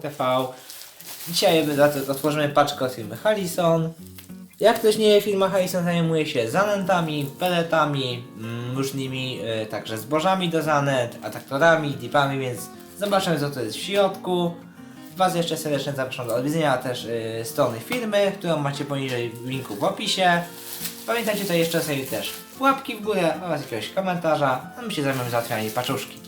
TV. Dzisiaj otworzymy paczkę od firmy Harrison. Jak ktoś nie wie, firma Harrison zajmuje się zanętami, peletami, mm, różnymi e, także zbożami do zanet, atraktorami, dipami, więc zobaczymy co to jest w środku. Was jeszcze serdecznie zapraszam do odwiedzenia też e, strony firmy, którą macie poniżej w linku w opisie. Pamiętajcie tutaj jeszcze sobie też łapki w górę oraz jakiegoś komentarza, a my się zajmiemy załatwianiem paczuszki.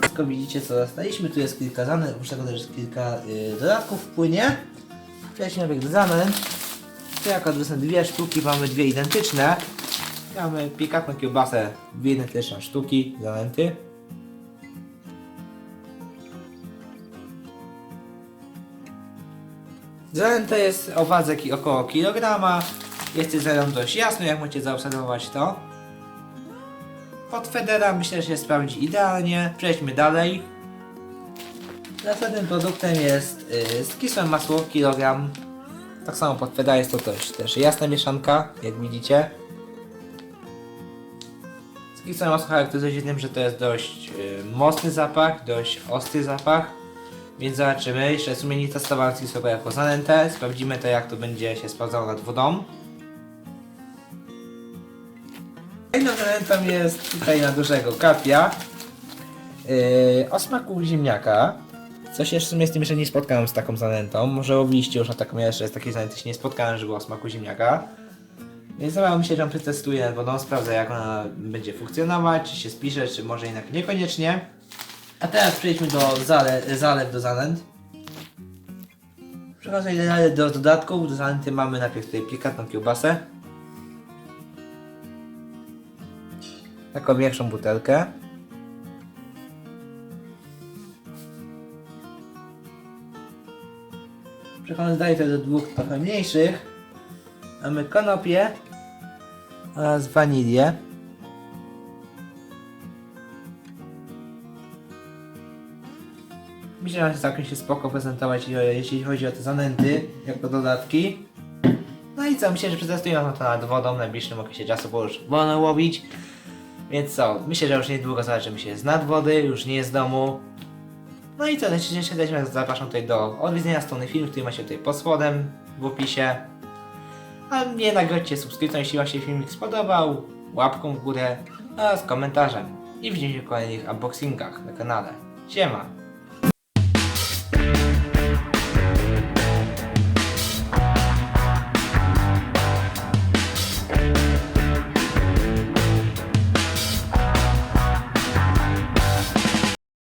Wszystko widzicie co dostaliśmy, tu jest kilka zanet, oprócz tego też jest kilka y, dodatków wpłynie. Przejdźmy najpierw do zanet. Tu są dwie sztuki, mamy dwie identyczne. Mamy pikantną kiełbasę, dwie identyczne sztuki, zanęty. Zanęta jest o wadze około kilograma. Jest cyzerą dość jasno, jak możecie zaobserwować to. Pod Federa myślę, że się sprawdzi idealnie. Przejdźmy dalej. Następnym produktem jest yy, skisłe masło, kilogram. Tak samo pod Federa jest to też, też jasna mieszanka, jak widzicie. Skisłe masło charakteryzuje się tym, że to jest dość yy, mocny zapach, dość ostry zapach. Więc zobaczymy. Jeszcze w sumie nie testowałem skisłego jako zanętę. Sprawdzimy to jak to będzie się sprawdzało nad wodą. Kolejną zanętą jest tutaj na dużego kapia. Yy, o smaku ziemniaka. Coś jeszcze w sumie z tym jeszcze nie spotkałem z taką zanętą. Może robiliście już na taką, jeszcze z takiej zanęty się nie spotkałem, że było o smaku ziemniaka. Więc zabawiam się, że przetestuję nad wodą, sprawdzę jak ona będzie funkcjonować, czy się spisze, czy może jednak niekoniecznie. A teraz przejdźmy do zale, zalew do zanęt. Do dodatków. Do zanęty mamy najpierw tutaj pikantną kiełbasę. Taką większą butelkę. Przechodząc dalej do dwóch trochę mniejszych. Mamy konopie oraz wanilię. Myślę, że całkiem się spoko prezentować, jeśli- jeśli chodzi o te zanęty, jako dodatki. No i co, myślę, że przetestujemy to nad wodą w najbliższym okresie czasu, bo już wolno łowić. Więc co, myślę, że już niedługo zobaczymy się z nadwody, już nie z domu. No i co, jeszcze serdecznie zapraszam tutaj do odwiedzenia strony film, który macie tutaj pod spodem w opisie. A mnie nagrodźcie subskrypcją, jeśli Wam się filmik spodobał, łapką w górę oraz komentarzem. I widzimy się w kolejnych unboxingach na kanale. Siema!